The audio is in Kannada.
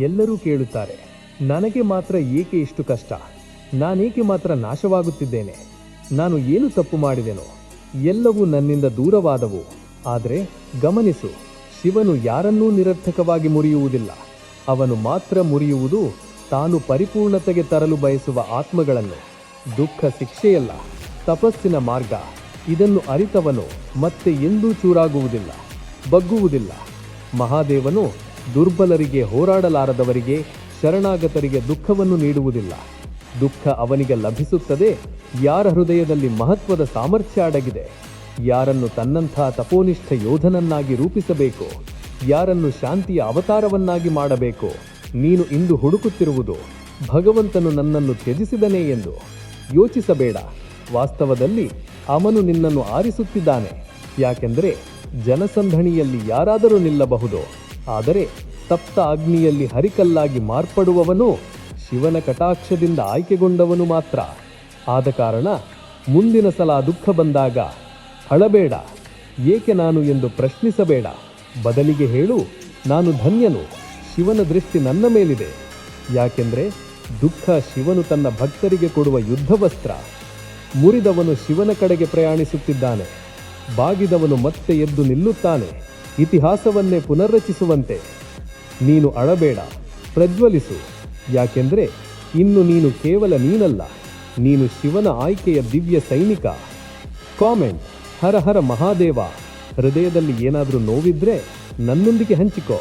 ಎಲ್ಲರೂ ಕೇಳುತ್ತಾರೆ, ನನಗೆ ಮಾತ್ರ ಏಕೆ ಇಷ್ಟು ಕಷ್ಟ? ನಾನೇಕೆ ಮಾತ್ರ ನಾಶವಾಗುತ್ತಿದ್ದೇನೆ? ನಾನು ಏನು ತಪ್ಪು ಮಾಡಿದೆನೋ? ಎಲ್ಲವೂ ನನ್ನಿಂದ ದೂರವಾದವು. ಆದರೆ ಗಮನಿಸು, ಶಿವನು ಯಾರನ್ನೂ ನಿರರ್ಥಕವಾಗಿ ಮುರಿಯುವುದಿಲ್ಲ. ಅವನು ಮಾತ್ರ ಮುರಿಯುವುದು ತಾನು ಪರಿಪೂರ್ಣತೆಗೆ ತರಲು ಬಯಸುವ ಆತ್ಮಗಳನ್ನು. ದುಃಖ ಶಿಕ್ಷೆಯಲ್ಲ, ತಪಸ್ಸಿನ ಮಾರ್ಗ. ಇದನ್ನು ಅರಿತವನು ಮತ್ತೆ ಎಂದೂ ಚೂರಾಗುವುದಿಲ್ಲ, ಬಗ್ಗುವುದಿಲ್ಲ. ಮಹಾದೇವನು ದುರ್ಬಲರಿಗೆ ಹೋರಾಡಲಾರದವರಿಗೆ ಶರಣಾಗತರಿಗೆ ದುಃಖವನ್ನು ನೀಡುವುದಿಲ್ಲ. ದುಃಖ ಅವನಿಗೆ ಲಭಿಸುತ್ತದೆ, ಯಾರ ಹೃದಯದಲ್ಲಿ ಮಹತ್ವದ ಸಾಮರ್ಥ್ಯ ಅಡಗಿದೆ, ಯಾರನ್ನು ತನ್ನಂಥ ತಪೋನಿಷ್ಠ ಯೋಧನನ್ನಾಗಿ ರೂಪಿಸಬೇಕು, ಯಾರನ್ನು ಶಾಂತಿಯ ಅವತಾರವನ್ನಾಗಿ ಮಾಡಬೇಕು, ನೀನು ಇಂದು ಹುಡುಕುತ್ತಿರುವುದು, ಭಗವಂತನು ನನ್ನನ್ನು ತ್ಯಜಿಸಿದನೇ ಎಂದು. ಯೋಚಿಸಬೇಡ, ವಾಸ್ತವದಲ್ಲಿ ಅವನು ನಿನ್ನನ್ನು ಆರಿಸುತ್ತಿದ್ದಾನೆ, ಯಾಕೆಂದರೆ ಜನಸಂಧಣಿಯಲ್ಲಿ ಯಾರಾದರೂ ನಿಲ್ಲಬಹುದು? ಆದರೆ ತಪ್ತ ಅಗ್ನಿಯಲ್ಲಿ ಹರಿಕಲ್ಲಾಗಿ ಮಾರ್ಪಡುವವನು ಶಿವನ ಕಟಾಕ್ಷದಿಂದ ಆಯ್ಕೆಗೊಂಡವನು ಮಾತ್ರ. ಆದ ಕಾರಣ ಮುಂದಿನ ಸಲ ದುಃಖ ಬಂದಾಗ ಹಳಬೇಡ ಏಕೆ ನಾನು ಎಂದು ಪ್ರಶ್ನಿಸಬೇಡ. ಬದಲಿಗೆ ಹೇಳು, ನಾನು ಧನ್ಯನು, ಶಿವನ ದೃಷ್ಟಿ ನನ್ನ ಮೇಲಿದೆ. ಯಾಕೆಂದರೆ ದುಃಖ ಶಿವನು ತನ್ನ ಭಕ್ತರಿಗೆ ಕೊಡುವ ಯುದ್ಧವಸ್ತ್ರ. ಮುರಿದವನು ಶಿವನ ಕಡೆಗೆ ಪ್ರಯಾಣಿಸುತ್ತಿದ್ದಾನೆ, ಬಾಗಿದವನು ಮತ್ತೆ ಎದ್ದು ನಿಲ್ಲುತ್ತಾನೆ. ಇತಿಹಾಸವನ್ನೇ ಪುನರ್ರಚಿಸುವಂತೆ. ನೀನು ಅಳಬೇಡ, ಪ್ರಜ್ವಲಿಸು. ಯಾಕೆಂದರೆ ಇನ್ನು ನೀನು ಕೇವಲ ನೀನಲ್ಲ, ನೀನು ಶಿವನ ಆಯ್ಕೆಯ ದಿವ್ಯ ಸೈನಿಕ. ಕಾಮೆಂಟ್, ಹರ ಹರ ಮಹಾದೇವ. ಹೃದಯದಲ್ಲಿ ಏನಾದರೂ ನೋವಿದ್ರೆ ನನ್ನೊಂದಿಗೆ ಹಂಚಿಕೋ.